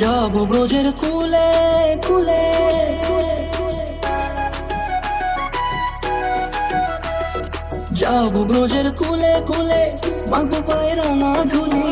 যাব ব্রজের কুলে কুলে। যাব ব্রজের কুলে কুলে। মাগো পায়রা না ধুলি